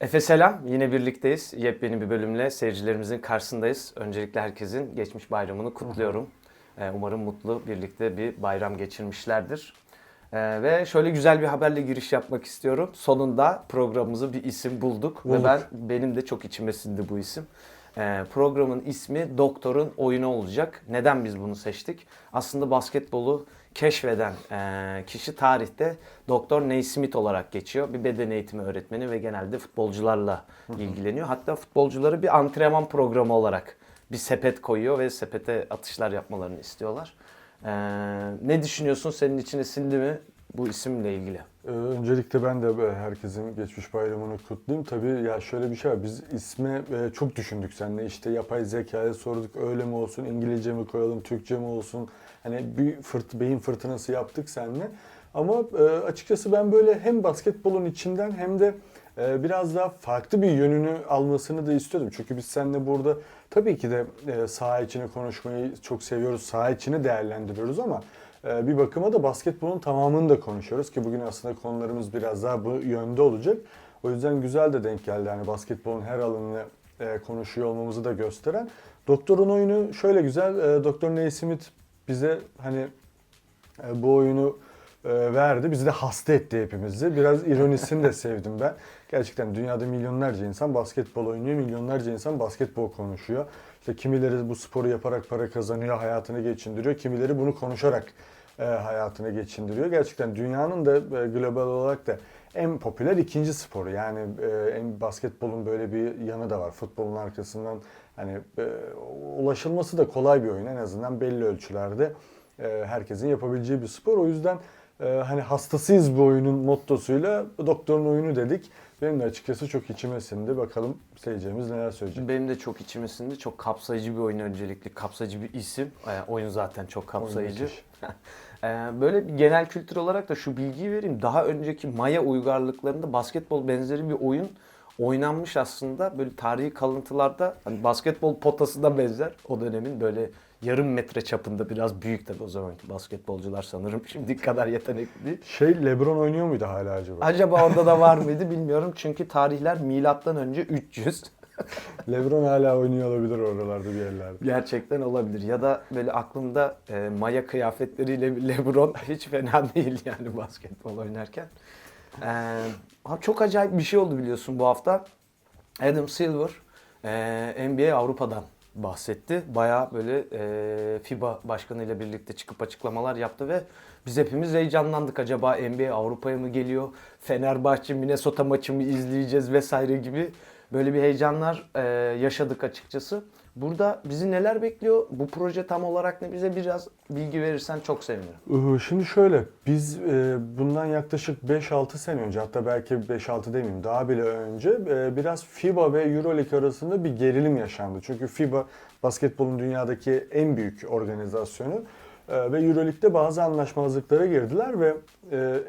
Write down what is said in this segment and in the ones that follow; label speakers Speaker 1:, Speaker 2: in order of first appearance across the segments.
Speaker 1: Efe selam. Yine birlikteyiz. Yepyeni bir bölümle seyircilerimizin karşısındayız. Öncelikle herkesin geçmiş bayramını kutluyorum. Ee, Umarım mutlu birlikte bir bayram geçirmişlerdir. Ee, Ve şöyle güzel bir haberle giriş yapmak istiyorum. Sonunda programımızı bir isim bulduk. Ve
Speaker 2: Bulduk.
Speaker 1: ben benim de çok içime sindi bu isim. Ee, Programın ismi Doktor'un Oyunu olacak. Neden biz bunu seçtik? Aslında basketbolu keşfeden e, kişi tarihte Doktor Naismith olarak geçiyor. Bir beden eğitimi öğretmeni ve genelde futbolcularla ilgileniyor. Hatta futbolcuları bir antrenman programı olarak bir sepet koyuyor ve sepete atışlar yapmalarını istiyorlar. Ee, ne düşünüyorsun? Senin içine sindi mi bu isimle ilgili?
Speaker 2: Ee, Öncelikle ben de e, herkesin geçmiş bayramını kutlayayım. Tabii ya şöyle bir şey var. Biz isme e, çok düşündük seninle. İşte yapay zekaya sorduk. Öyle mi olsun, İngilizce mi koyalım, Türkçe mi olsun? Hani bir fırt, beyin fırtınası yaptık seninle. Ama e, açıkçası ben böyle hem basketbolun içinden hem de biraz daha farklı bir yönünü almasını da istiyordum. Çünkü biz seninle burada tabii ki de saha içine konuşmayı çok seviyoruz. Saha içini değerlendiriyoruz ama bir bakıma da basketbolun tamamını da konuşuyoruz ki bugün aslında konularımız biraz daha bu yönde olacak. O yüzden güzel de denk geldi. Yani basketbolun her alanını e, konuşuyor olmamızı da gösteren. Doktor'un oyunu şöyle güzel. E, Doktor Naismith bize hani e, bu oyunu verdi. Bizi de hasta etti hepimizi. Biraz ironisini de sevdim ben. Gerçekten dünyada milyonlarca insan basketbol oynuyor. Milyonlarca insan basketbol konuşuyor. İşte kimileri bu sporu yaparak para kazanıyor, hayatını geçindiriyor. Kimileri bunu konuşarak e, hayatını geçindiriyor. Gerçekten dünyanın da e, global olarak da en popüler ikinci sporu. Yani e, en basketbolun böyle bir yanı da var. Futbolun arkasından hani e, ulaşılması da kolay bir oyun. En azından belli ölçülerde e, herkesin yapabileceği bir spor. O yüzden e, hani hastasıyız bu oyunun mottosuyla doktorun oyunu dedik. Benim de açıkçası çok içime sindi. Bakalım seyircimiz neler söyleyecek.
Speaker 1: Benim de çok içime sindi. Çok kapsayıcı bir oyun öncelikle. Kapsayıcı bir isim. Oyun zaten çok kapsayıcı. Ee, Böyle bir genel kültür olarak da şu bilgiyi vereyim. Daha önceki Maya uygarlıklarında basketbol benzeri bir oyun oynanmış aslında. Böyle tarihi kalıntılarda hani basketbol potasına benzer. O dönemin böyle yarım metre çapında biraz büyük tabii o zamanki basketbolcular sanırım. Şimdiki kadar yetenekli değil.
Speaker 2: Şey LeBron oynuyor muydu hala acaba?
Speaker 1: Acaba orada da var mıydı bilmiyorum. Çünkü tarihler milattan önce 300.
Speaker 2: LeBron hala oynuyor olabilir oralarda bir yerlerde.
Speaker 1: Gerçekten olabilir. Ya da böyle aklımda e, maya kıyafetleriyle LeBron hiç fena değil yani basketbol oynarken. E, çok acayip bir şey oldu biliyorsun bu hafta. Adam Silver e, NBA Avrupa'dan bahsetti. Bayağı böyle e, FIBA başkanıyla birlikte çıkıp açıklamalar yaptı ve biz hepimiz heyecanlandık. Acaba NBA Avrupa'ya mı geliyor? Fenerbahçe Minnesota maçı mı izleyeceğiz vesaire gibi böyle bir heyecanlar e, yaşadık açıkçası. Burada bizi neler bekliyor? Bu proje tam olarak ne? Bize biraz bilgi verirsen çok sevinirim.
Speaker 2: Şimdi şöyle, biz e, bundan yaklaşık 5-6 sene önce, hatta belki 5-6 demeyeyim, daha bile önce e, biraz FIBA ve Euroleague arasında bir gerilim yaşandı. Çünkü FIBA basketbolun dünyadaki en büyük organizasyonu ve Euroleague'de bazı anlaşmazlıklara girdiler ve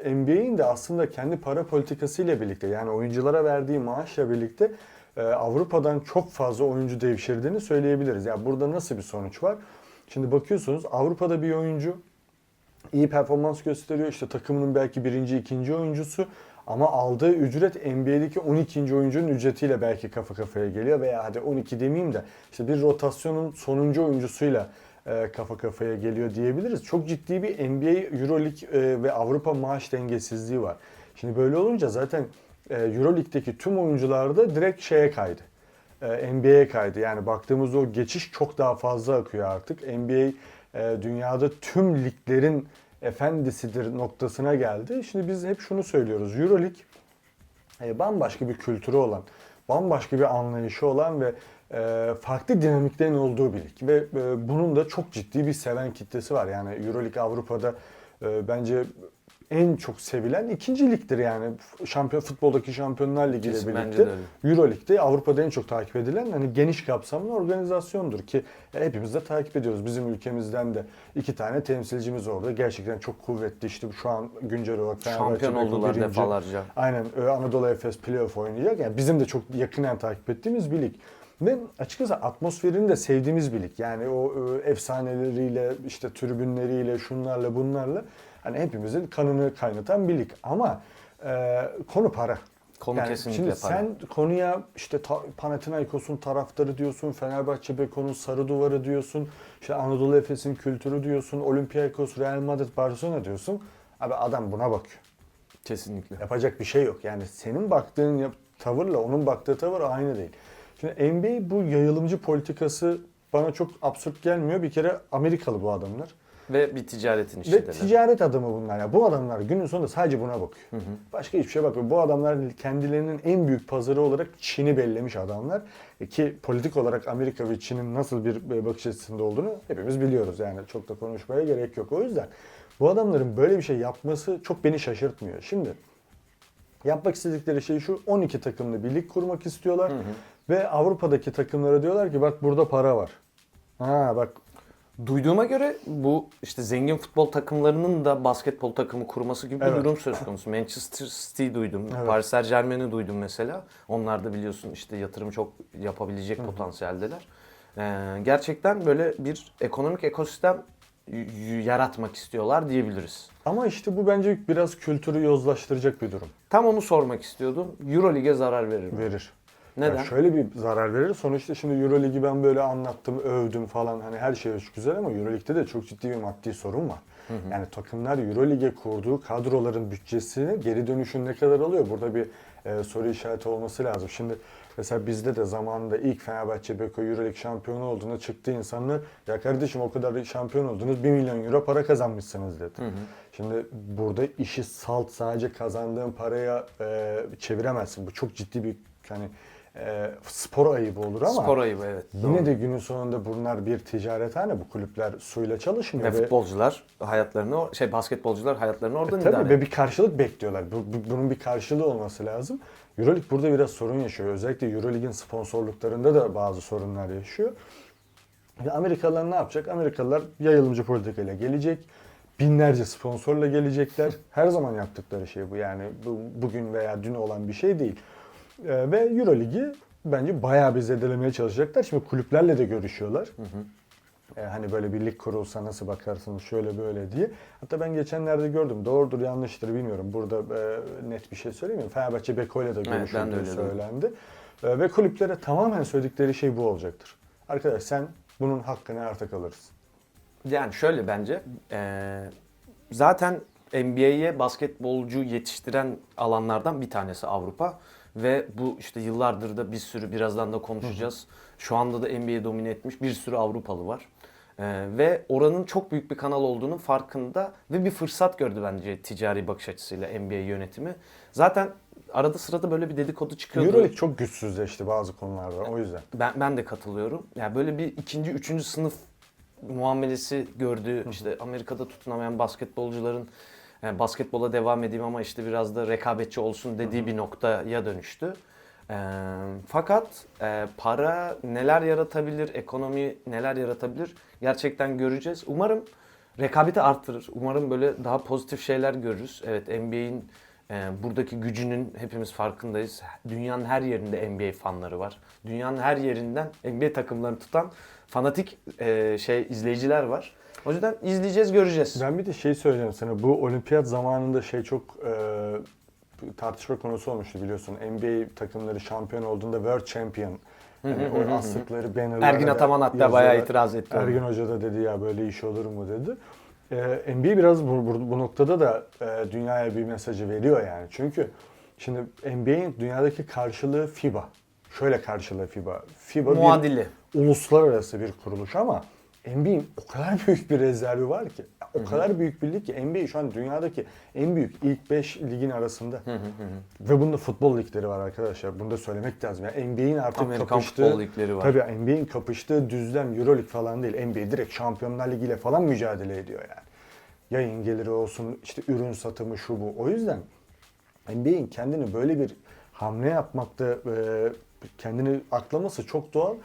Speaker 2: e, NBA'in de aslında kendi para politikasıyla birlikte yani oyunculara verdiği maaşla birlikte e, Avrupa'dan çok fazla oyuncu devşirdiğini söyleyebiliriz. Yani burada nasıl bir sonuç var? Şimdi bakıyorsunuz Avrupa'da bir oyuncu iyi performans gösteriyor. İşte takımının belki birinci, ikinci oyuncusu ama aldığı ücret NBA'deki 12. oyuncunun ücretiyle belki kafa kafaya geliyor veya hadi 12 demeyeyim de işte bir rotasyonun sonuncu oyuncusuyla e, kafa kafaya geliyor diyebiliriz. Çok ciddi bir NBA, Euroleague e, ve Avrupa maaş dengesizliği var. Şimdi böyle olunca zaten e, Euroleague'deki tüm oyuncular da direkt şeye kaydı. E, NBA'ye kaydı. Yani baktığımızda o geçiş çok daha fazla akıyor artık. NBA e, dünyada tüm liglerin efendisidir noktasına geldi. Şimdi biz hep şunu söylüyoruz. Euroleague bambaşka bir kültürü olan, bambaşka bir anlayışı olan ve e, farklı dinamiklerin olduğu bir lig. Ve e, bunun da çok ciddi bir seven kitlesi var. Yani Euroleague Avrupa'da e, bence en çok sevilen ikinci ligdir yani şampiyon futboldaki Şampiyonlar Ligi ile birlikte
Speaker 1: de öyle.
Speaker 2: Euroleague'de Avrupa'da en çok takip edilen hani geniş kapsamlı organizasyondur ki e, hepimiz de takip ediyoruz. Bizim ülkemizden de iki tane temsilcimiz orada. Gerçekten çok kuvvetli işte şu an güncel olarak
Speaker 1: Şampiyon oldular
Speaker 2: birinci.
Speaker 1: defalarca.
Speaker 2: Aynen e, Anadolu Efes playoff oynayacak. Yani bizim de çok yakından takip ettiğimiz bir lig. Ve açıkçası atmosferini de sevdiğimiz bir lig. Yani o e, efsaneleriyle, işte tribünleriyle, şunlarla bunlarla hani hepimizin kanını kaynatan bir lig. Ama e, konu para.
Speaker 1: Konu
Speaker 2: Yani
Speaker 1: kesinlikle
Speaker 2: şimdi
Speaker 1: para.
Speaker 2: sen konuya işte ta, Panathinaikos'un taraftarı diyorsun, Fenerbahçe Beko'nun sarı duvarı diyorsun, işte Anadolu Efes'in kültürü diyorsun, Olympiakos, Real Madrid, Barcelona diyorsun. Abi adam buna bakıyor.
Speaker 1: Kesinlikle.
Speaker 2: Yapacak bir şey yok. Yani senin baktığın yap- tavırla onun baktığı tavır aynı değil. Şimdi NBA bu yayılımcı politikası bana çok absürt gelmiyor. Bir kere Amerikalı bu adamlar.
Speaker 1: Ve bir ticaretin
Speaker 2: Ve
Speaker 1: içindeler.
Speaker 2: ticaret adamı bunlar. ya. Bu adamlar günün sonunda sadece buna bakıyor. Başka hiçbir şeye bakmıyor. Bu adamlar kendilerinin en büyük pazarı olarak Çin'i bellemiş adamlar. E Ki politik olarak Amerika ve Çin'in nasıl bir e, bakış açısında olduğunu hepimiz biliyoruz. Yani çok da konuşmaya gerek yok. O yüzden bu adamların böyle bir şey yapması çok beni şaşırtmıyor. Şimdi yapmak istedikleri şey şu 12 takımlı bir lig kurmak istiyorlar. Ve Avrupa'daki takımlara diyorlar ki bak burada para var. Ha bak
Speaker 1: Duyduğuma göre bu işte zengin futbol takımlarının da basketbol takımı kurması gibi bir
Speaker 2: Evet.
Speaker 1: durum söz konusu. Manchester City duydum,
Speaker 2: Evet.
Speaker 1: Paris Saint Germain'i duydum mesela. Onlar da biliyorsun işte yatırım çok yapabilecek potansiyeldeler. Ee, gerçekten böyle bir ekonomik ekosistem yaratmak istiyorlar diyebiliriz.
Speaker 2: Ama işte bu bence biraz kültürü yozlaştıracak bir durum.
Speaker 1: Tam onu sormak istiyordum. Euroleague'e zarar verir mi?
Speaker 2: Verir.
Speaker 1: Neden?
Speaker 2: Ya şöyle bir zarar verir. Sonuçta şimdi Euroligi ben böyle anlattım, övdüm falan. Hani her şey hoş güzel ama Euroleague'de de çok ciddi bir maddi sorun var. Yani takımlar Euroleague'e kurduğu kadroların bütçesini geri dönüşün ne kadar alıyor? Burada bir e, soru işareti olması lazım. Şimdi mesela bizde de zamanında ilk Fenerbahçe Beko Euroleague şampiyonu olduğunda çıktı insanlar ya kardeşim o kadar şampiyon oldunuz 1 milyon euro para kazanmışsınız dedi. Şimdi burada işi salt sadece kazandığın paraya e, çeviremezsin. Bu çok ciddi bir hani e, spor ayıbı olur ama
Speaker 1: Spor ayıbı evet.
Speaker 2: yine
Speaker 1: doğru.
Speaker 2: de günün sonunda bunlar bir ticarethane. Bu kulüpler suyla çalışmıyor.
Speaker 1: ve futbolcular hayatlarını şey basketbolcular hayatlarını oradan
Speaker 2: E, tabii
Speaker 1: idame
Speaker 2: ve bir karşılık bekliyorlar. Bu, bu- bunun bir karşılığı olması lazım. Euroleague burada biraz sorun yaşıyor. Özellikle Euroleague'in sponsorluklarında da bazı sorunlar yaşıyor. Ve Amerikalılar ne yapacak? Amerikalılar yayılımcı politikayla gelecek. Binlerce sponsorla gelecekler. Her zaman yaptıkları şey bu. Yani bu, bugün veya dün olan bir şey değil. Ee, ve Euroligi bence bayağı bir zedelemeye çalışacaklar. Şimdi kulüplerle de görüşüyorlar. Ee, hani böyle bir lig kurulsa nasıl bakarsınız şöyle böyle diye. Hatta ben geçenlerde gördüm. Doğrudur yanlıştır bilmiyorum. Burada e, net bir şey söylemiyorum. Fenerbahçe Beko ile de
Speaker 1: de
Speaker 2: görüşüldüğü
Speaker 1: öyle duydum.
Speaker 2: söylendi. E, ve kulüplere tamamen söyledikleri şey bu olacaktır. Arkadaş sen bunun hakkını artık alırsın.
Speaker 1: Yani şöyle bence eee, zaten NBA'ye basketbolcu yetiştiren alanlardan bir tanesi Avrupa ve bu işte yıllardır da bir sürü birazdan da konuşacağız. Şu anda da NBA domine etmiş bir sürü Avrupalı var. Eee, ve oranın çok büyük bir kanal olduğunun farkında ve bir fırsat gördü bence ticari bakış açısıyla NBA yönetimi. Zaten arada sırada böyle bir dedikodu çıkıyordu.
Speaker 2: Euroleague çok güçsüzleşti bazı konularda o yüzden.
Speaker 1: Ben, ben de katılıyorum. Yani böyle bir ikinci, üçüncü sınıf muamelesi gördüğü işte Amerika'da tutunamayan basketbolcuların yani basketbola devam edeyim ama işte biraz da rekabetçi olsun dediği bir noktaya dönüştü. Ee, fakat e, para neler yaratabilir, ekonomi neler yaratabilir gerçekten göreceğiz. Umarım rekabeti arttırır. Umarım böyle daha pozitif şeyler görürüz. Evet NBA'in e, buradaki gücünün hepimiz farkındayız. Dünyanın her yerinde NBA fanları var. Dünyanın her yerinden NBA takımlarını tutan fanatik e, şey izleyiciler var. O yüzden izleyeceğiz, göreceğiz.
Speaker 2: Ben bir de şey söyleyeceğim sana. Bu olimpiyat zamanında şey çok e, tartışma konusu olmuştu biliyorsun. NBA takımları şampiyon olduğunda World Champion. Yani o astıkları bannerlara
Speaker 1: Ergin Ataman hatta
Speaker 2: yazıyorlar.
Speaker 1: bayağı itiraz etti ona.
Speaker 2: Ergin Hoca da dedi ya böyle iş olur mu dedi. Ee, NBA biraz bu, bu, bu noktada da e, dünyaya bir mesajı veriyor yani. Çünkü şimdi NBA'in dünyadaki karşılığı FIBA. Şöyle karşılığı FIBA. FIBA bir
Speaker 1: Muadili.
Speaker 2: uluslararası bir kuruluş ama NBA'in o kadar büyük bir rezervi var ki. O kadar büyük bir lig ki NBA şu an dünyadaki en büyük ilk 5 ligin arasında. Ve bunda futbol ligleri var arkadaşlar. Bunu da söylemek lazım. Yani NBA'in artık
Speaker 1: Amerikan
Speaker 2: kapıştığı
Speaker 1: futbol ligleri var.
Speaker 2: Tabii NBA'in kapıştığı düzlem Euroleague falan değil. NBA direkt Şampiyonlar Ligi ile falan mücadele ediyor yani. Yayın geliri olsun, işte ürün satımı şu bu. O yüzden NBA'in kendini böyle bir hamle yapmakta kendini aklaması çok doğal.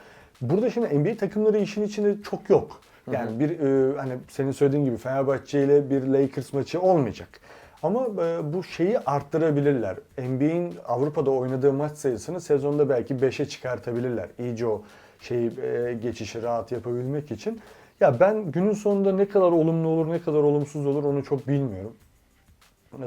Speaker 2: Burada şimdi NBA takımları işin içinde çok yok. Yani bir e, hani senin söylediğin gibi Fenerbahçe ile bir Lakers maçı olmayacak. Ama e, bu şeyi arttırabilirler. NBA'in Avrupa'da oynadığı maç sayısını sezonda belki 5'e çıkartabilirler. İyice o şeyi e, geçişi rahat yapabilmek için. Ya ben günün sonunda ne kadar olumlu olur, ne kadar olumsuz olur onu çok bilmiyorum.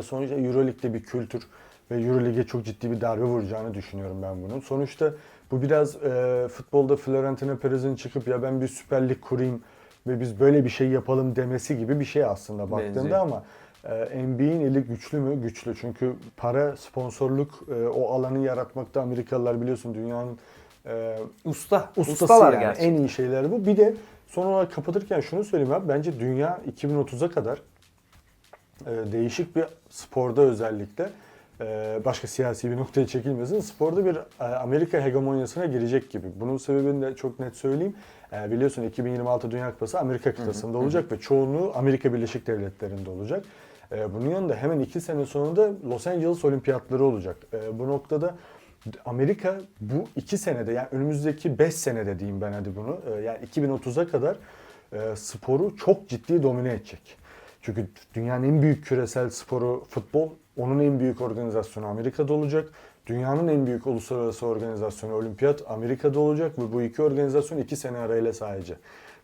Speaker 2: Sonuçta Euroleague'de bir kültür. ve Euroleague'e çok ciddi bir darbe vuracağını düşünüyorum ben bunun. Sonuçta bu biraz e, futbolda Florentino Perez'in çıkıp ya ben bir Süper Lig kurayım ve biz böyle bir şey yapalım demesi gibi bir şey aslında baktığında
Speaker 1: Benziyor.
Speaker 2: ama e, NBA'in eli güçlü mü? Güçlü. Çünkü para, sponsorluk e, o alanı yaratmakta Amerikalılar biliyorsun dünyanın e,
Speaker 1: Usta.
Speaker 2: ustası
Speaker 1: Ustalar
Speaker 2: yani.
Speaker 1: gerçekten.
Speaker 2: En iyi şeyler bu. Bir de son olarak kapatırken şunu söyleyeyim abi. Bence dünya 2030'a kadar e, değişik bir sporda özellikle başka siyasi bir noktaya çekilmesin. Sporda bir e, Amerika hegemonyasına girecek gibi. Bunun sebebini de çok net söyleyeyim. E, biliyorsun 2026 Dünya Kupası Amerika kıtasında olacak ve çoğunluğu Amerika Birleşik Devletleri'nde olacak. E, bunun yanında hemen iki sene sonunda Los Angeles Olimpiyatları olacak. Bu noktada Amerika bu iki senede yani önümüzdeki 5 senede diyeyim ben hadi bunu yani 2030'a kadar sporu çok ciddi domine edecek. Çünkü dünyanın en büyük küresel sporu futbol, onun en büyük organizasyonu Amerika'da olacak. Dünyanın en büyük uluslararası organizasyonu olimpiyat Amerika'da olacak ve bu iki organizasyon iki sene arayla sadece.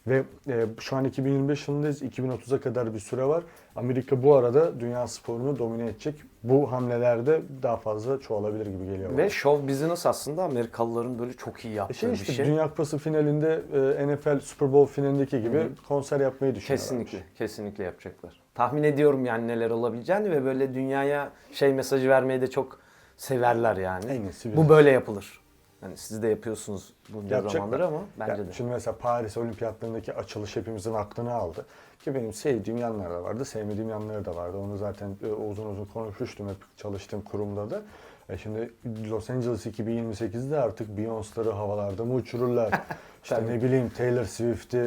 Speaker 2: Ve e, şu an 2025 yılındayız. 2030'a kadar bir süre var. Amerika bu arada dünya sporunu domine edecek. Bu hamlelerde daha fazla çoğalabilir gibi geliyor. bana.
Speaker 1: Ve show business aslında Amerikalıların böyle çok iyi
Speaker 2: E
Speaker 1: yaptığı
Speaker 2: Şey
Speaker 1: bir
Speaker 2: işte
Speaker 1: şey.
Speaker 2: Dünya Kupası finalinde e, NFL Super Bowl finalindeki gibi konser yapmayı düşünüyorlar.
Speaker 1: Kesinlikle, kesinlikle yapacaklar. Tahmin ediyorum yani neler olabileceğini ve böyle dünyaya şey mesajı vermeyi de çok severler yani.
Speaker 2: En iyisi
Speaker 1: Bu böyle yapılır. Hani siz de yapıyorsunuz bunca
Speaker 2: Yapacaklar.
Speaker 1: zamandır ama bence
Speaker 2: Ya
Speaker 1: de.
Speaker 2: Şimdi mesela Paris Olimpiyatlarındaki açılış hepimizin aklını aldı. Ki benim sevdiğim yanları da vardı, sevmediğim yanları da vardı. Onu zaten e, uzun uzun konuşmuştum hep çalıştığım kurumda da. E şimdi Los Angeles 2028'de artık Beyoncé'ları havalarda mı uçururlar? işte ne bileyim Taylor Swift'i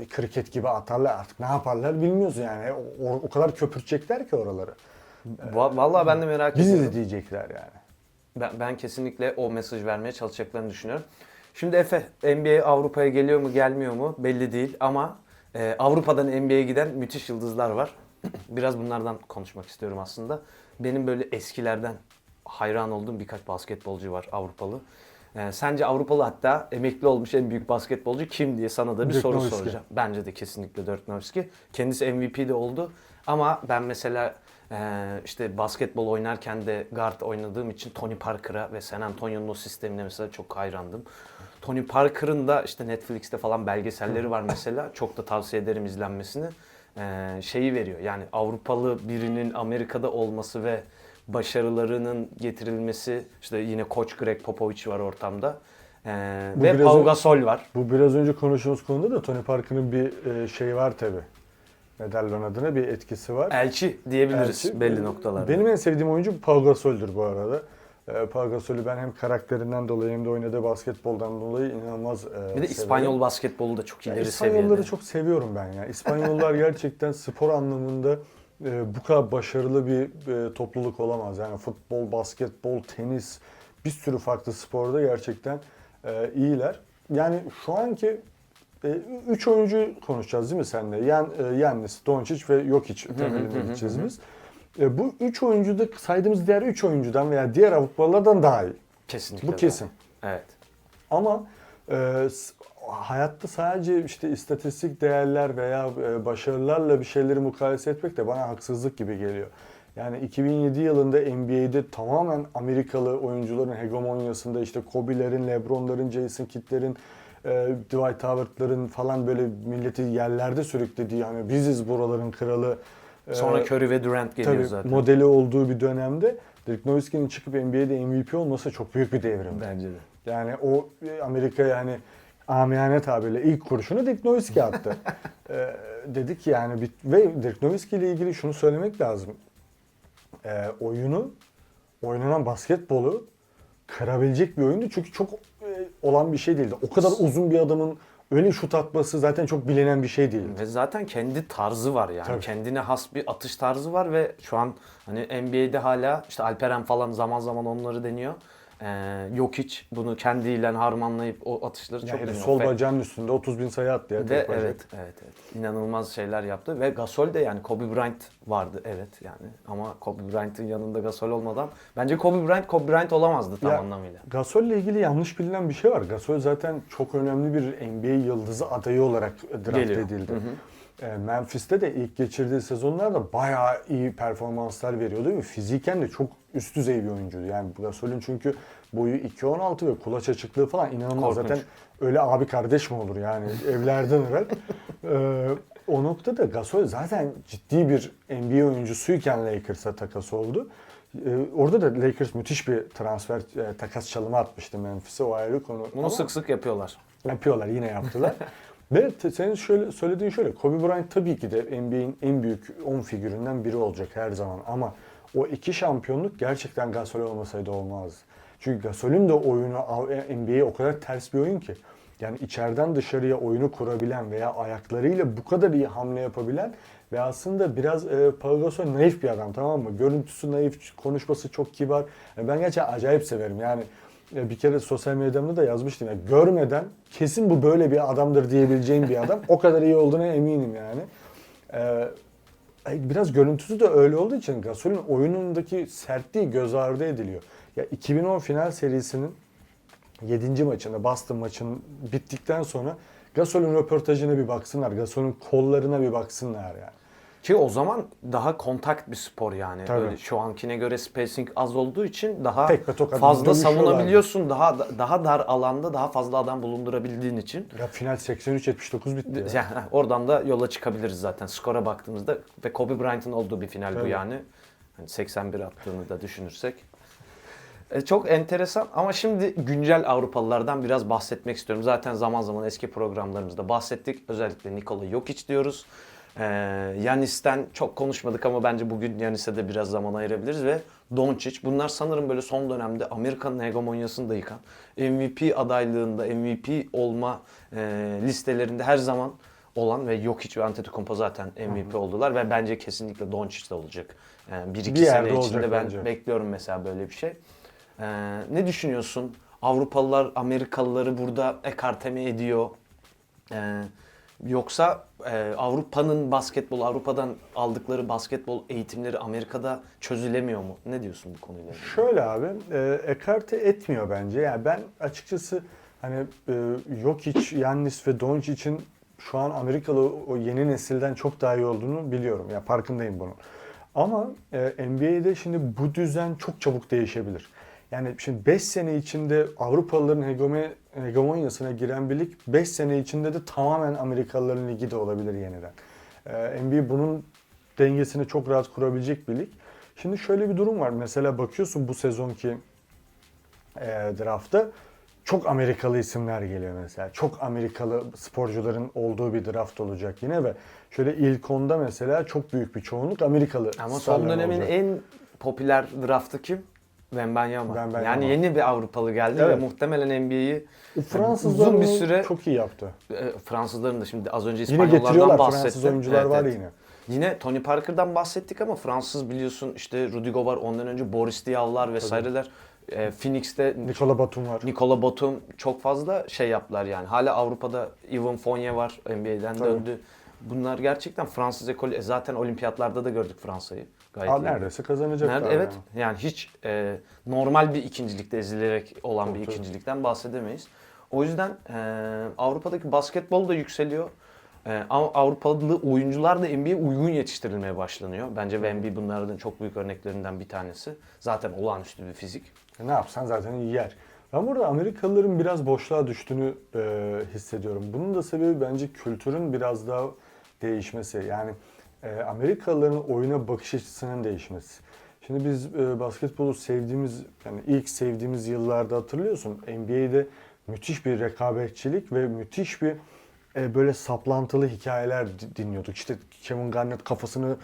Speaker 2: e, kriket gibi atarlar artık ne yaparlar bilmiyoruz yani. O, o kadar köpürtecekler ki oraları.
Speaker 1: Va- Vallahi ben de merak
Speaker 2: Bizi
Speaker 1: ediyorum.
Speaker 2: de diyecekler yani.
Speaker 1: Ben, ben kesinlikle o mesaj vermeye çalışacaklarını düşünüyorum. Şimdi Efe, NBA Avrupa'ya geliyor mu gelmiyor mu belli değil ama e, Avrupa'dan NBA'ye giden müthiş yıldızlar var. Biraz bunlardan konuşmak istiyorum aslında. Benim böyle eskilerden hayran olduğum birkaç basketbolcu var Avrupalı. E, sence Avrupalı hatta emekli olmuş en büyük basketbolcu kim diye sana da bir
Speaker 2: Dirk
Speaker 1: soru
Speaker 2: Nowitzki.
Speaker 1: soracağım. Bence de kesinlikle Dirk Nowitzki. Kendisi MVP de oldu ama ben mesela e, işte basketbol oynarken de guard oynadığım için Tony Parker'a ve San Antonio'nun o sistemine mesela çok hayrandım. Tony Parker'ın da işte Netflix'te falan belgeselleri var mesela. Çok da tavsiye ederim izlenmesini. E, şeyi veriyor yani Avrupalı birinin Amerika'da olması ve başarılarının getirilmesi işte yine koç Greg Popovich var ortamda. E,
Speaker 2: Bu
Speaker 1: ve
Speaker 2: biraz
Speaker 1: Pau Gasol var.
Speaker 2: Bu biraz önce konuştuğumuz konuda da Tony Parker'ın bir e, şey var tabi. Ne derler adına bir etkisi var.
Speaker 1: Elçi diyebiliriz
Speaker 2: Elçi.
Speaker 1: belli noktalarda.
Speaker 2: Benim en sevdiğim oyuncu Pau Gasol'dur bu arada. E, Pau Gasol'ü ben hem karakterinden dolayı hem de oynadığı basketboldan dolayı inanılmaz e,
Speaker 1: Bir de
Speaker 2: severim.
Speaker 1: İspanyol basketbolu da çok ileri
Speaker 2: İspanyolları
Speaker 1: seviyede.
Speaker 2: çok seviyorum ben ya. İspanyollar gerçekten spor anlamında e, bu kadar başarılı bir e, topluluk olamaz. Yani futbol, basketbol, tenis bir sürü farklı sporda gerçekten e, iyiler. Yani şu anki e, üç oyuncu konuşacağız değil mi seninle? Yan, e, Yannis, Doncic ve Jokic temelinde gideceğiz biz. E, bu üç oyuncuda saydığımız diğer üç oyuncudan veya diğer Avrupalılardan daha iyi.
Speaker 1: Kesinlikle.
Speaker 2: Bu kesin.
Speaker 1: Evet.
Speaker 2: Ama e, hayatta sadece işte istatistik değerler veya e, başarılarla bir şeyleri mukayese etmek de bana haksızlık gibi geliyor. Yani 2007 yılında NBA'de tamamen Amerikalı oyuncuların hegemonyasında işte Kobe'lerin, LeBron'ların, Jason Kidd'lerin, e, Dwight Howard'ların falan böyle milleti yerlerde sürüklediği yani biziz buraların kralı. e,
Speaker 1: Sonra Curry ve Durant geliyor
Speaker 2: tabii
Speaker 1: zaten.
Speaker 2: modeli olduğu bir dönemde Dirk Nowitzki'nin çıkıp NBA'de MVP olması çok büyük bir devrim.
Speaker 1: Bence de.
Speaker 2: Yani o e, Amerika'ya yani amiyane tabirle ilk kurşunu Dirk Nowitzki attı. ee, dedi ki yani bir, ve Dirk Nowitzki ile ilgili şunu söylemek lazım. Ee, oyunu, oynanan basketbolu kırabilecek bir oyundu. Çünkü çok e, olan bir şey değildi. O kadar uzun bir adamın öyle şut atması zaten çok bilinen bir şey değildi.
Speaker 1: Ve zaten kendi tarzı var yani.
Speaker 2: Tabii.
Speaker 1: Kendine has bir atış tarzı var ve şu an hani NBA'de hala işte Alperen falan zaman zaman onları deniyor. Ee, Jokic bunu kendiyle harmanlayıp o atışları çok
Speaker 2: Yani
Speaker 1: deniyor.
Speaker 2: sol bacağının üstünde 30 bin sayı attı ya.
Speaker 1: Ve
Speaker 2: tek bacak.
Speaker 1: evet, evet, evet. İnanılmaz şeyler yaptı ve Gasol de yani Kobe Bryant vardı evet yani. Ama Kobe Bryant'ın yanında Gasol olmadan bence Kobe Bryant Kobe Bryant olamazdı tam
Speaker 2: Ya,
Speaker 1: anlamıyla.
Speaker 2: Gasol ile ilgili yanlış bilinen bir şey var. Gasol zaten çok önemli bir NBA yıldızı adayı olarak draft
Speaker 1: Geliyor.
Speaker 2: edildi. E, Memphis'te de ilk geçirdiği sezonlarda bayağı iyi performanslar veriyordu ve fiziken de çok üst düzey bir oyuncuydu. Yani Gasol'ün çünkü boyu 2.16 ve kulaç açıklığı falan inanılmaz.
Speaker 1: Korkunç.
Speaker 2: Zaten öyle abi kardeş mi olur yani evlerden evvel. E, o noktada Gasol zaten ciddi bir NBA oyuncusuyken Lakers'a takas oldu. E, orada da Lakers müthiş bir transfer e, takas çalımı atmıştı Memphis'e o ayrı konu.
Speaker 1: Bunu
Speaker 2: Ama-
Speaker 1: sık sık yapıyorlar.
Speaker 2: Yapıyorlar yine yaptılar. Ve senin şöyle söylediğin şöyle. Kobe Bryant tabii ki de NBA'in en büyük 10 figüründen biri olacak her zaman ama o iki şampiyonluk gerçekten Gasol olmasaydı olmazdı. Çünkü Gasol'ün de oyunu NBA'ye o kadar ters bir oyun ki. Yani içeriden dışarıya oyunu kurabilen veya ayaklarıyla bu kadar iyi hamle yapabilen ve aslında biraz e, Pau Gasol naif bir adam tamam mı? Görüntüsü naif, konuşması çok kibar. Yani ben gerçekten acayip severim. Yani e, bir kere sosyal medyamda da yazmıştım. Yani görmeden kesin bu böyle bir adamdır diyebileceğim bir adam. O kadar iyi olduğuna eminim yani. Ee, biraz görüntüsü de öyle olduğu için Gasol'ün oyunundaki sertliği göz ardı ediliyor. Ya 2010 final serisinin 7. maçında Boston maçının bittikten sonra Gasol'ün röportajına bir baksınlar. Gasol'ün kollarına bir baksınlar yani.
Speaker 1: Ki o zaman daha kontakt bir spor yani.
Speaker 2: Tabii.
Speaker 1: Öyle şu ankine göre spacing az olduğu için daha fazla savunabiliyorsun. Daha daha dar alanda daha fazla adam bulundurabildiğin için.
Speaker 2: Ya final 83-79 bitti. ya.
Speaker 1: Yani oradan da yola çıkabiliriz zaten skora baktığımızda ve Kobe Bryant'ın olduğu bir final bu
Speaker 2: Tabii.
Speaker 1: yani. Hani 81 attığını da düşünürsek. E, çok enteresan ama şimdi güncel Avrupalılardan biraz bahsetmek istiyorum. Zaten zaman zaman eski programlarımızda bahsettik. Özellikle Nikola Jokic diyoruz. E, Yanis'ten çok konuşmadık ama bence bugün Yanis'e de biraz zaman ayırabiliriz ve Doncic. Bunlar sanırım böyle son dönemde Amerika'nın hegemonyasını da yıkan, MVP adaylığında, MVP olma e, listelerinde her zaman olan ve Jokic ve Antetokounmpo zaten MVP oldular ve bence kesinlikle Doncic de olacak. Yani bir iki
Speaker 2: Bir yerde
Speaker 1: sene içinde ben
Speaker 2: bence.
Speaker 1: bekliyorum mesela böyle bir şey. Ee, ne düşünüyorsun? Avrupalılar Amerikalıları burada ekarteme ediyor. Ee, yoksa e, Avrupa'nın basketbol, Avrupa'dan aldıkları basketbol eğitimleri Amerika'da çözülemiyor mu? Ne diyorsun bu konuyla?
Speaker 2: Şöyle abi, e, ekarte etmiyor bence. Yani ben açıkçası hani e, Jokic, Yannis ve Doncic'in şu an Amerikalı o yeni nesilden çok daha iyi olduğunu biliyorum. Ya farkındayım bunun. Ama e, NBA'de şimdi bu düzen çok çabuk değişebilir. Yani şimdi 5 sene içinde Avrupalıların hegemonyasına giren bir lig 5 sene içinde de tamamen Amerikalıların ligi de olabilir yeniden. E, NBA bunun dengesini çok rahat kurabilecek bir lig. Şimdi şöyle bir durum var. Mesela bakıyorsun bu sezonki e, draftta çok Amerikalı isimler geliyor mesela. Çok Amerikalı sporcuların olduğu bir draft olacak yine ve şöyle ilk onda mesela çok büyük bir çoğunluk Amerikalı
Speaker 1: Ama son dönemin
Speaker 2: olacak.
Speaker 1: en popüler draftı kim? Wembanyama.
Speaker 2: Wembanyama.
Speaker 1: Yani yeni bir Avrupalı geldi
Speaker 2: Evet.
Speaker 1: ve muhtemelen NBA'yi
Speaker 2: Fransızlar
Speaker 1: uzun bir süre
Speaker 2: çok iyi yaptı.
Speaker 1: e, Fransızların da şimdi az önce İspanyollardan bahsettim.
Speaker 2: Fransız oyuncular
Speaker 1: Evet,
Speaker 2: var
Speaker 1: evet.
Speaker 2: yine.
Speaker 1: Yine Tony Parker'dan bahsettik ama Fransız biliyorsun işte Rudy Gobert ondan önce Boris Diaw'lar vesaireler. E, Phoenix'te
Speaker 2: Nikola Batum var.
Speaker 1: Nikola Batum çok fazla şey yaptılar yani. Hala Avrupa'da Ivan Fournier var NBA'den
Speaker 2: Tabii.
Speaker 1: döndü. Bunlar gerçekten Fransız ekolü. E, zaten olimpiyatlarda da gördük Fransa'yı. Gayet
Speaker 2: Abi
Speaker 1: iyi.
Speaker 2: neredeyse kazanacaklar.
Speaker 1: Nerede? Evet.
Speaker 2: yani.
Speaker 1: Yani hiç e, normal bir ikincilikte ezilerek olan bir ikincilikten bahsedemeyiz. O yüzden e, Avrupa'daki basketbol da yükseliyor. E, Av- Avrupalı oyuncular da NBA'ye uygun yetiştirilmeye başlanıyor. Bence Wemby bunların çok büyük örneklerinden bir tanesi. Zaten olağanüstü bir fizik.
Speaker 2: E, Ne yapsan zaten yer. Ben burada Amerikalıların biraz boşluğa düştüğünü e, hissediyorum. Bunun da sebebi bence kültürün biraz daha değişmesi. Yani e, Amerikalıların oyuna bakış açısının değişmesi. Şimdi biz e, basketbolu sevdiğimiz, yani ilk sevdiğimiz yıllarda hatırlıyorsun NBA'de müthiş bir rekabetçilik ve müthiş bir e, böyle saplantılı hikayeler di- dinliyorduk. İşte Kevin Garnett kafasını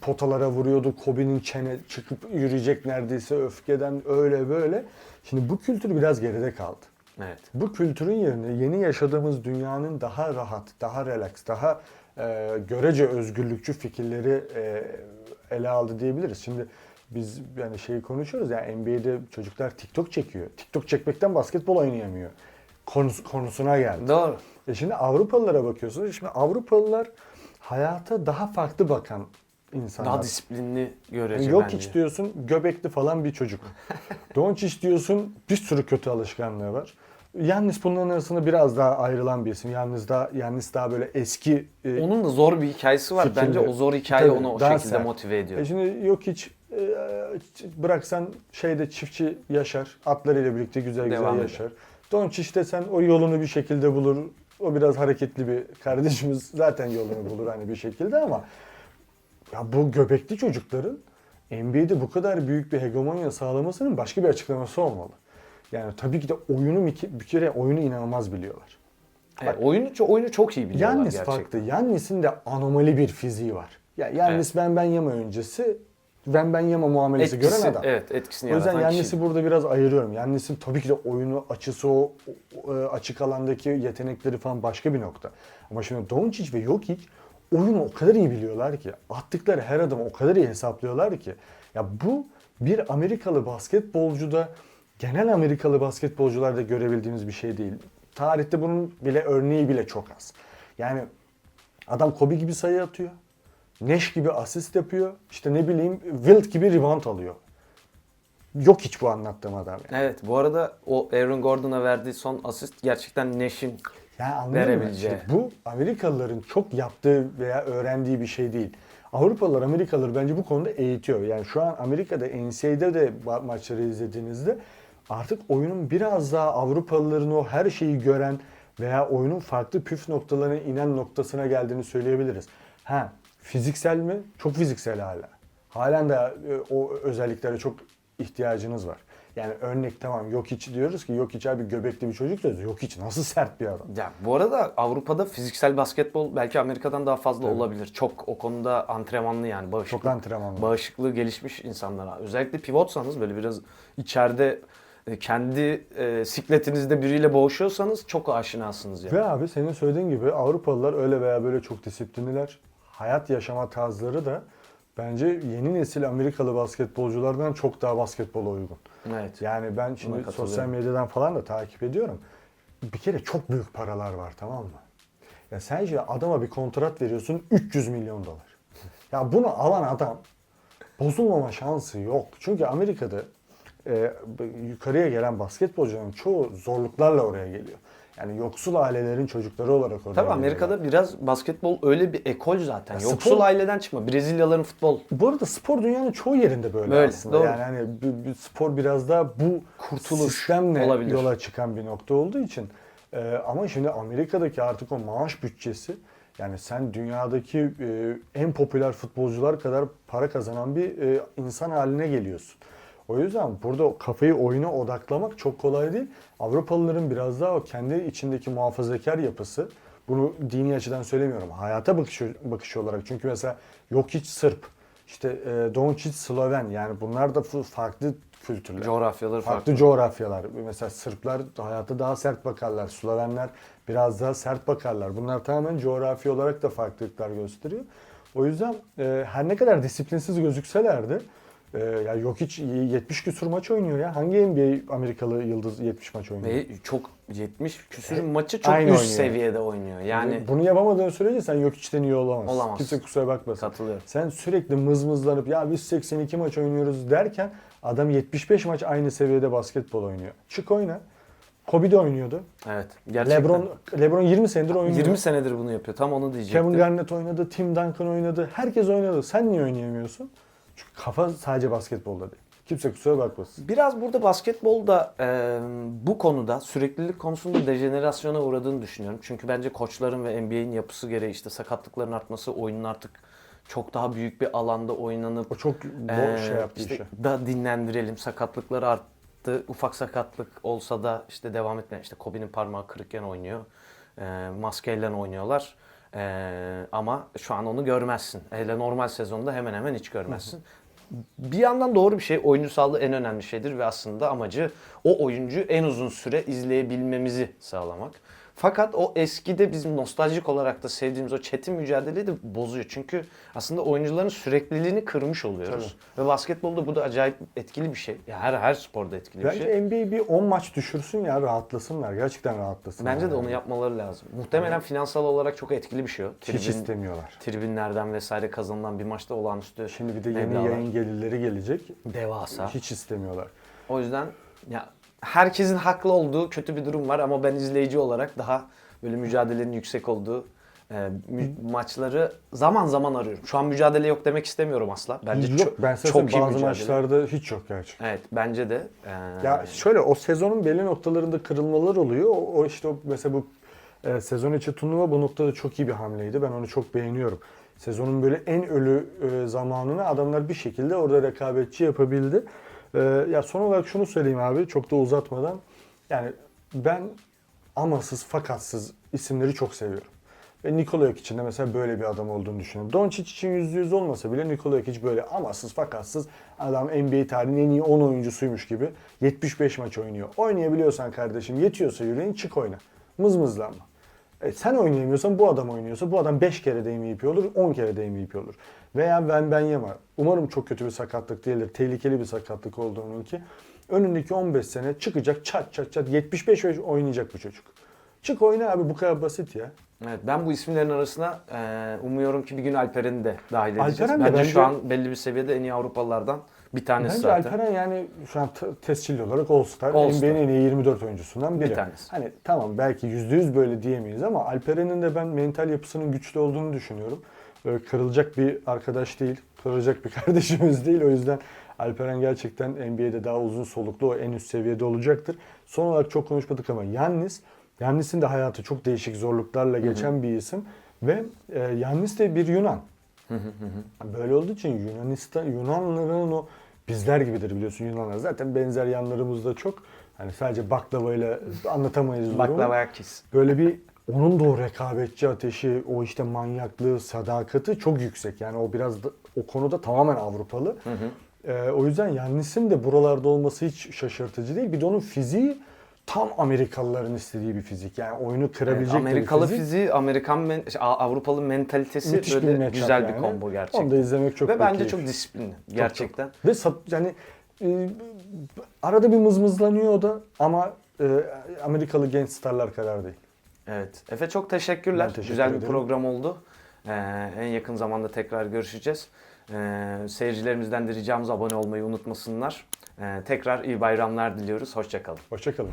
Speaker 2: potalara vuruyordu. Kobe'nin çene çıkıp yürüyecek neredeyse öfkeden öyle böyle. Şimdi bu kültür biraz geride kaldı.
Speaker 1: Evet.
Speaker 2: Bu kültürün yerine yeni yaşadığımız dünyanın daha rahat, daha relax, daha e, görece özgürlükçü fikirleri e, ele aldı diyebiliriz. Şimdi biz yani şeyi konuşuyoruz ya NBA'de çocuklar TikTok çekiyor. TikTok çekmekten basketbol oynayamıyor. Konusu, konusuna geldi.
Speaker 1: Doğru.
Speaker 2: E şimdi Avrupalılara bakıyorsunuz. Şimdi Avrupalılar hayata daha farklı bakan insanlar.
Speaker 1: Daha disiplinli görece
Speaker 2: Yok
Speaker 1: bence.
Speaker 2: hiç diyorsun göbekli falan bir çocuk. Doncic diyorsun bir sürü kötü alışkanlığı var. Yannis bunların arasında biraz daha ayrılan bir isim. Yannis daha, Yannis daha böyle eski e,
Speaker 1: Onun da zor bir hikayesi var.
Speaker 2: Fikirli.
Speaker 1: Bence o zor hikaye
Speaker 2: Tabii,
Speaker 1: onu o şekilde
Speaker 2: sert.
Speaker 1: motive ediyor.
Speaker 2: E şimdi yok hiç e, bıraksan şeyde çiftçi yaşar. Atlarıyla birlikte güzel
Speaker 1: Devam
Speaker 2: güzel yaşar. Doncic desen o yolunu bir şekilde bulur. O biraz hareketli bir kardeşimiz zaten yolunu bulur hani bir şekilde ama ya bu göbekli çocukların NBA'de bu kadar büyük bir hegemonya sağlamasının başka bir açıklaması olmalı. Yani tabii ki de oyunu bir ke- bir kere oyunu inanılmaz biliyorlar.
Speaker 1: Evet, oyunu, oyunu çok iyi biliyorlar
Speaker 2: Yannis
Speaker 1: gerçekten.
Speaker 2: farklı. Yannis'in de anomali bir fiziği var. Ya Yannis ben ben yeme öncesi ben ben yeme muamelesi
Speaker 1: Etkisi,
Speaker 2: gören adam.
Speaker 1: Evet etkisini
Speaker 2: O yüzden Yannis'i
Speaker 1: kişi.
Speaker 2: burada biraz ayırıyorum. Yannis'in tabii ki de oyunu açısı o, o, e, açık alandaki yetenekleri falan başka bir nokta. Ama şimdi Doncic ve Jokic oyunu o kadar iyi biliyorlar ki, attıkları her adımı o kadar iyi hesaplıyorlar ki. Ya bu bir Amerikalı basketbolcuda genel Amerikalı basketbolcularda görebildiğimiz bir şey değil. Tarihte bunun bile örneği bile çok az. Yani adam Kobe gibi sayı atıyor. Neş gibi asist yapıyor. İşte ne bileyim Wilt gibi rebound alıyor. Yok hiç bu anlattığım adam yani.
Speaker 1: Evet bu arada o Aaron Gordon'a verdiği son asist gerçekten Nash'in
Speaker 2: Yani mı?
Speaker 1: Verebileceği.
Speaker 2: İşte bu Amerikalıların çok yaptığı veya öğrendiği bir şey değil. Avrupalılar Amerikalıları bence bu konuda eğitiyor. Yani şu an Amerika'da NCAA'de de ma- maçları izlediğinizde artık oyunun biraz daha Avrupalıların o her şeyi gören veya oyunun farklı püf noktalarına inen noktasına geldiğini söyleyebiliriz. Ha fiziksel mi? Çok fiziksel hala. Halen de e, o özelliklere çok ihtiyacınız var. Yani örnek tamam Jokic diyoruz ki Jokic abi göbekli bir çocuk diyoruz. Jokic nasıl sert bir adam.
Speaker 1: Ya bu arada Avrupa'da fiziksel basketbol belki Amerika'dan daha fazla
Speaker 2: Tabii.
Speaker 1: olabilir. Çok o konuda antrenmanlı yani bağışıklık.
Speaker 2: Çok antrenmanlı.
Speaker 1: Bağışıklığı gelişmiş insanlara. Özellikle pivotsanız böyle biraz içeride kendi e, sikletinizde biriyle boğuşuyorsanız çok aşinasınız yani.
Speaker 2: Ve abi senin söylediğin gibi Avrupalılar öyle veya böyle çok disiplinliler. Hayat yaşama tarzları da bence yeni nesil Amerikalı basketbolculardan çok daha basketbola uygun.
Speaker 1: Evet.
Speaker 2: Yani ben şimdi sosyal medyadan falan da takip ediyorum. Bir kere çok büyük paralar var tamam mı? Ya sen şimdi adama bir kontrat veriyorsun 300 milyon dolar. Ya bunu alan adam bozulmama şansı yok. Çünkü Amerika'da e, yukarıya gelen basketbolcuların çoğu zorluklarla oraya geliyor. Yani yoksul ailelerin çocukları olarak oraya
Speaker 1: Tabii. Amerika'da biraz basketbol öyle bir ekol zaten.
Speaker 2: Ya
Speaker 1: Yoksul
Speaker 2: spor-
Speaker 1: aileden çıkma. Brezilyaların futbol
Speaker 2: Bu arada spor dünyanın çoğu yerinde böyle,
Speaker 1: Böyle,
Speaker 2: aslında.
Speaker 1: doğru.
Speaker 2: Yani hani spor biraz daha bu
Speaker 1: Kurtuluş
Speaker 2: sistemle
Speaker 1: olabilir.
Speaker 2: yola çıkan bir nokta olduğu için. Ee, ama şimdi Amerika'daki artık o maaş bütçesi yani sen dünyadaki e, en popüler futbolcular kadar para kazanan bir e, insan haline geliyorsun. O yüzden burada kafayı oyuna odaklamak çok kolay değil. Avrupalıların biraz daha o kendi içindeki muhafazakar yapısı, bunu dini açıdan söylemiyorum, hayata bakış, bakışı olarak. Çünkü mesela Jokic Sırp, işte e, Doncic Sloven yani bunlar da farklı kültürler.
Speaker 1: coğrafyaları
Speaker 2: Farklı,
Speaker 1: farklı.
Speaker 2: coğrafyalar. Mesela Sırplar hayata daha sert bakarlar. Slovenler biraz daha sert bakarlar. Bunlar tamamen coğrafi olarak da farklılıklar gösteriyor. O yüzden e, her ne kadar disiplinsiz gözükseler de e, ya Jokic 70 küsur maç oynuyor ya. Hangi NBA Amerikalı yıldız 70 maç oynuyor?
Speaker 1: Ve çok 70 küsür maçı çok
Speaker 2: Aynı
Speaker 1: üst
Speaker 2: oynuyor.
Speaker 1: seviyede oynuyor. Yani
Speaker 2: Bunu yapamadığın sürece sen Jokic'ten iyi olamazsın.
Speaker 1: Olamazsın.
Speaker 2: Kimse kusura bakmasın.
Speaker 1: katılıyorum.
Speaker 2: Sen sürekli mızmızlanıp ya biz 82 maç oynuyoruz derken adam 75 maç aynı seviyede basketbol oynuyor. Çık oyna. Kobe de oynuyordu.
Speaker 1: Evet. Gerçekten.
Speaker 2: LeBron LeBron 20 senedir oynuyor.
Speaker 1: 20 senedir bunu yapıyor. Tam onu diyecektim.
Speaker 2: Kevin Garnett oynadı, Tim Duncan oynadı. Herkes oynadı. Sen niye oynayamıyorsun? Çünkü kafa sadece basketbolda değil. Kimse kusura bakmasın.
Speaker 1: Biraz burada basketbolda e, bu konuda süreklilik konusunda dejenerasyona uğradığını düşünüyorum. Çünkü bence koçların ve NBA'in yapısı gereği işte sakatlıkların artması, oyunun artık çok daha büyük bir alanda oynanıp
Speaker 2: O çok bo-
Speaker 1: e,
Speaker 2: şey yaptı
Speaker 1: işte
Speaker 2: işe.
Speaker 1: da dinlendirelim. Sakatlıklar arttı. Ufak sakatlık olsa da işte devam etmeyen işte Kobe'nin parmağı kırıkken oynuyor. E, maskeyle oynuyorlar. E, ama şu an onu görmezsin. Hele normal sezonda hemen hemen hiç görmezsin. bir yandan doğru bir şey. Oyuncu sağlığı en önemli şeydir ve aslında amacı o oyuncu en uzun süre izleyebilmemizi sağlamak. Fakat o eskide bizim nostaljik olarak da sevdiğimiz o çetin mücadeleyi de bozuyor. Çünkü aslında oyuncuların sürekliliğini kırmış oluyoruz. Ve basketbolda bu da acayip etkili bir şey. Ya her her sporda etkili bir
Speaker 2: Bence
Speaker 1: şey.
Speaker 2: NBA bir 10 maç düşürsün ya rahatlasınlar. Gerçekten rahatlasınlar.
Speaker 1: Bence de
Speaker 2: yani.
Speaker 1: onu yapmaları lazım. Muhtemelen finansal olarak çok etkili bir şey o.
Speaker 2: Hiç istemiyorlar.
Speaker 1: tribünlerden vesaire kazanılan bir maçta olağanüstü
Speaker 2: Şimdi bir de yeni yayın gelirleri gelecek.
Speaker 1: devasa.
Speaker 2: Hiç istemiyorlar.
Speaker 1: O yüzden ya herkesin haklı olduğu kötü bir durum var ama ben izleyici olarak daha böyle mücadelenin yüksek olduğu e, maçları zaman zaman arıyorum. Şu an mücadele yok demek istemiyorum asla. Bence
Speaker 2: yok
Speaker 1: çok,
Speaker 2: ben
Speaker 1: çok iyi
Speaker 2: bazı
Speaker 1: mücadele.
Speaker 2: maçlarda hiç yok gerçekten.
Speaker 1: Evet bence de. e,
Speaker 2: Ya şöyle o sezonun belli noktalarında kırılmalar oluyor. O, o işte o, mesela bu e, sezon içi turnuva bu noktada çok iyi bir hamleydi. Ben onu çok beğeniyorum. Sezonun böyle en ölü e, zamanını adamlar bir şekilde orada rekabetçi yapabildi. E, ya son olarak şunu söyleyeyim abi çok da uzatmadan. Yani ben amasız fakatsız isimleri çok seviyorum. Ve Nikola Jokic de mesela böyle bir adam olduğunu düşünüyorum. Doncic için %100 olmasa bile Nikola Jokic böyle amasız fakatsız adam NBA tarihinin en iyi 10 oyuncusuymuş gibi 75 maç oynuyor. Oynayabiliyorsan kardeşim yetiyorsa yüreğin çık oyna. Mızmızlanma. E, sen oynayamıyorsan bu adam oynuyorsa bu adam 5 kere de MVP olur, 10 kere de MVP olur. Veya ben ben yema. Umarım çok kötü bir sakatlık değildir. Tehlikeli bir sakatlık olduğunun ki. Önündeki 15 sene çıkacak çat çat çat 75 yaş oynayacak bu çocuk. Çık oyna abi bu kadar basit ya.
Speaker 1: Evet, ben bu isimlerin arasına e, umuyorum ki bir gün Alperen'i de dahil edeceğiz.
Speaker 2: Alperen de
Speaker 1: bence,
Speaker 2: bence-
Speaker 1: şu an belli bir seviyede en iyi Avrupalılardan bir tanesi
Speaker 2: Bence
Speaker 1: zaten.
Speaker 2: Alperen yani şu an tescilli olarak All-Star.
Speaker 1: All-Star.
Speaker 2: NBA'nin en iyi 24 oyuncusundan biri.
Speaker 1: Bir tanesi.
Speaker 2: Hani tamam belki %100 böyle diyemeyiz ama Alperen'in de ben mental yapısının güçlü olduğunu düşünüyorum. Böyle kırılacak bir arkadaş değil, kırılacak bir kardeşimiz değil. O yüzden Alperen gerçekten NBA'de daha uzun soluklu o en üst seviyede olacaktır. Son olarak çok konuşmadık ama Yannis, Yannis'in de hayatı çok değişik zorluklarla geçen bir isim. Ve e, Yannis de bir Yunan. Böyle olduğu için Yunanistan, Yunanların o bizler gibidir biliyorsun Yunanlar. Zaten benzer yanlarımız da çok. Hani sadece baklavayla anlatamayız durumu.
Speaker 1: Baklava kiss.
Speaker 2: Böyle bir onun da o rekabetçi ateşi, o işte manyaklığı, sadakati çok yüksek. Yani o biraz da, o konuda tamamen Avrupalı. Ee, o yüzden Yannis'in de buralarda olması hiç şaşırtıcı değil. Bir de onun fiziği tam Amerikalıların istediği bir fizik. Yani oyunu kırabilecek bir
Speaker 1: Amerikalı
Speaker 2: fizik.
Speaker 1: fiziği, Amerikan men- Avrupalı mentalitesi
Speaker 2: Müthiş bir
Speaker 1: böyle
Speaker 2: matchup
Speaker 1: güzel bir
Speaker 2: yani.
Speaker 1: combo gerçekten.
Speaker 2: Onu da izlemek çok
Speaker 1: Ve bence
Speaker 2: keyifli.
Speaker 1: çok disiplinli gerçekten.
Speaker 2: Ve sap, yani e, arada bir mızmızlanıyor o da ama e, Amerikalı genç starlar kadar değil.
Speaker 1: Evet. Efe çok teşekkürler.
Speaker 2: Ben teşekkür
Speaker 1: Güzel bir
Speaker 2: ederim.
Speaker 1: program oldu. Ee, en yakın zamanda tekrar görüşeceğiz. Ee, seyircilerimizden de ricamız abone olmayı unutmasınlar. Ee, tekrar iyi bayramlar diliyoruz. Hoşçakalın.
Speaker 2: Hoşçakalın.